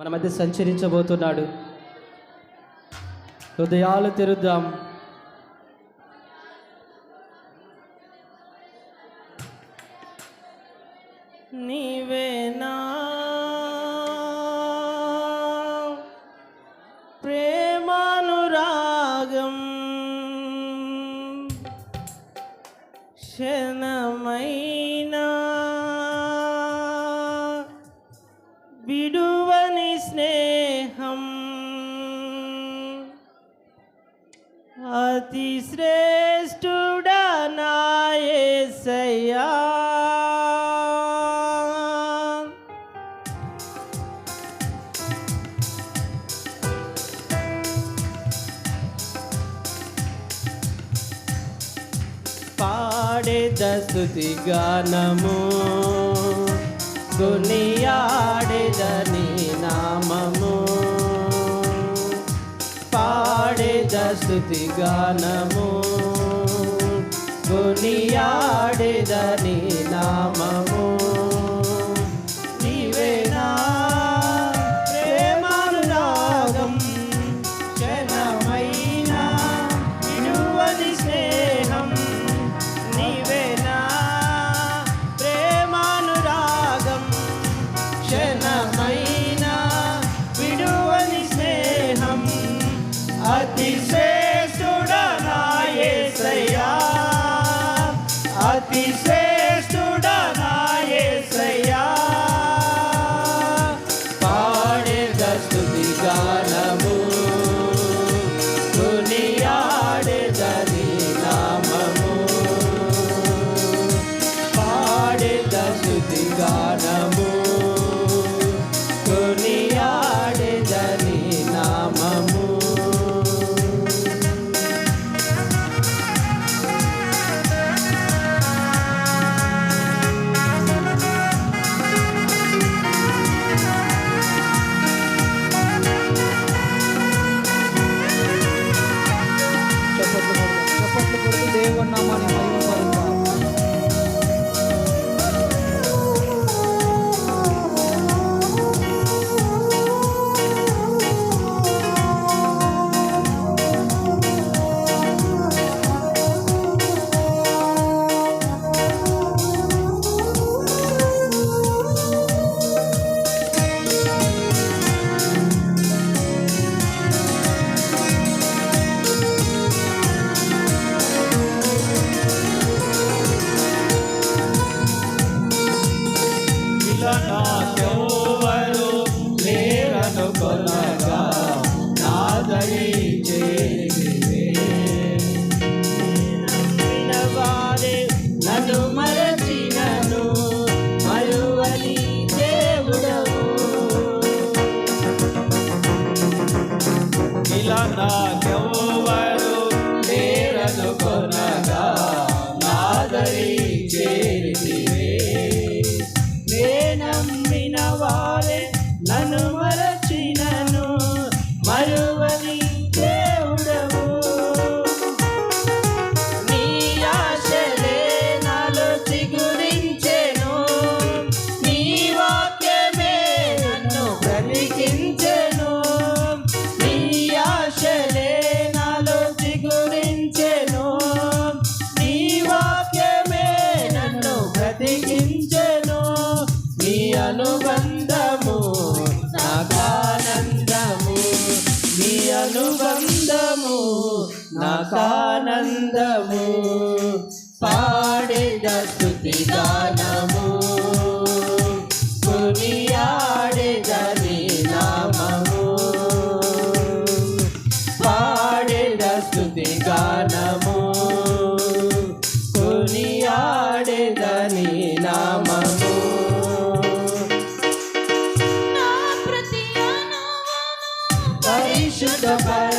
మన మధ్య సంచరించబోతున్నాడు. హృదయాలు తెరుద్దాం. నీవేనా? ప్రేమానురాగం క్షణమై వేద స్థుతి గానము దునియాడెదని నామము. పాడేద స్థుతి గానము. దునియాడెదని నామము. అతిశయ అనుబంధము నాకానందము పాడేద స్థుతి గానము కొనియాడేద నామము పాడేద స్థుతి గానము కొనియాడేద నామము the fire.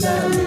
love.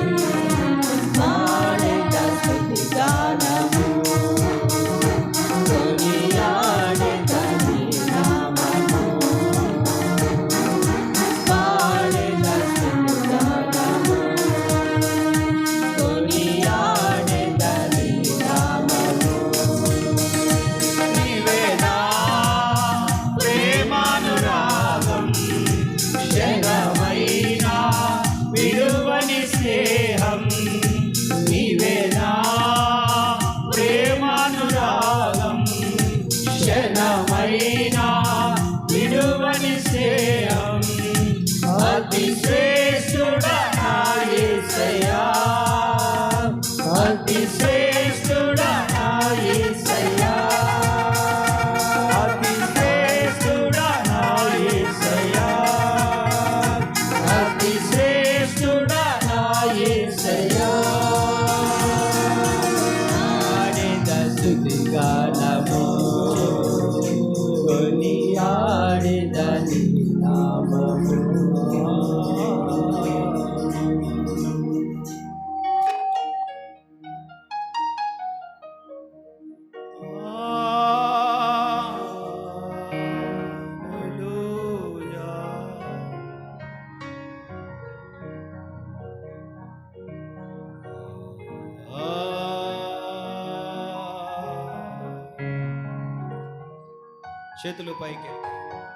చేతులు పైకి.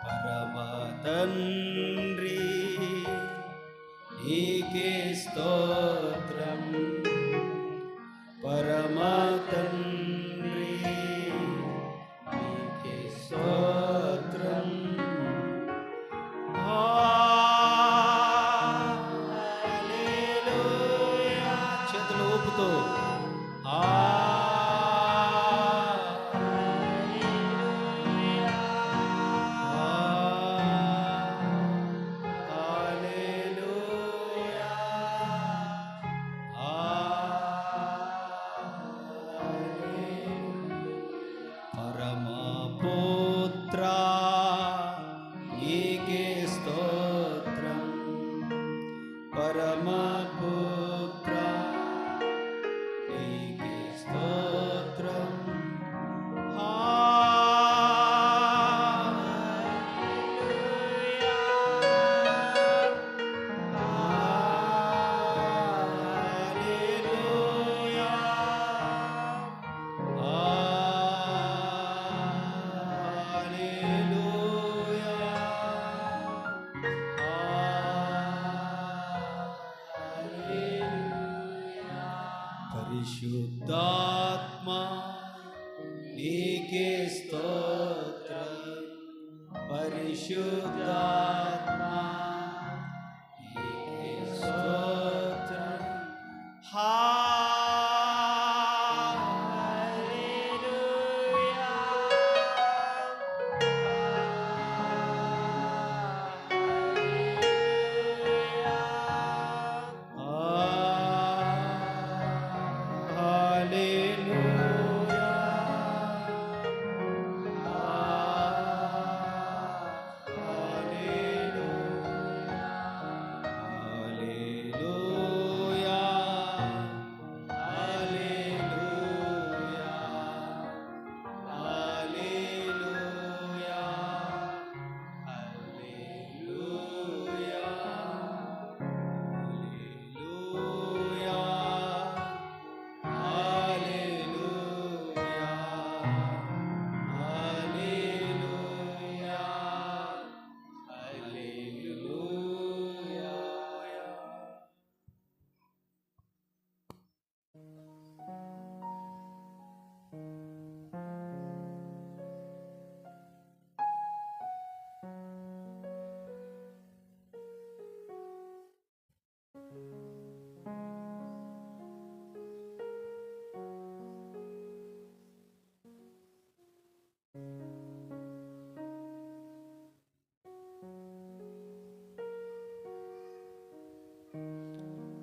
పరమ తండ్రి నీకే స్తోత్రం. పరమ తండ్రి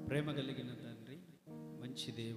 ప్రేమ కలిగిన తండ్రి మంచి దేవుడు.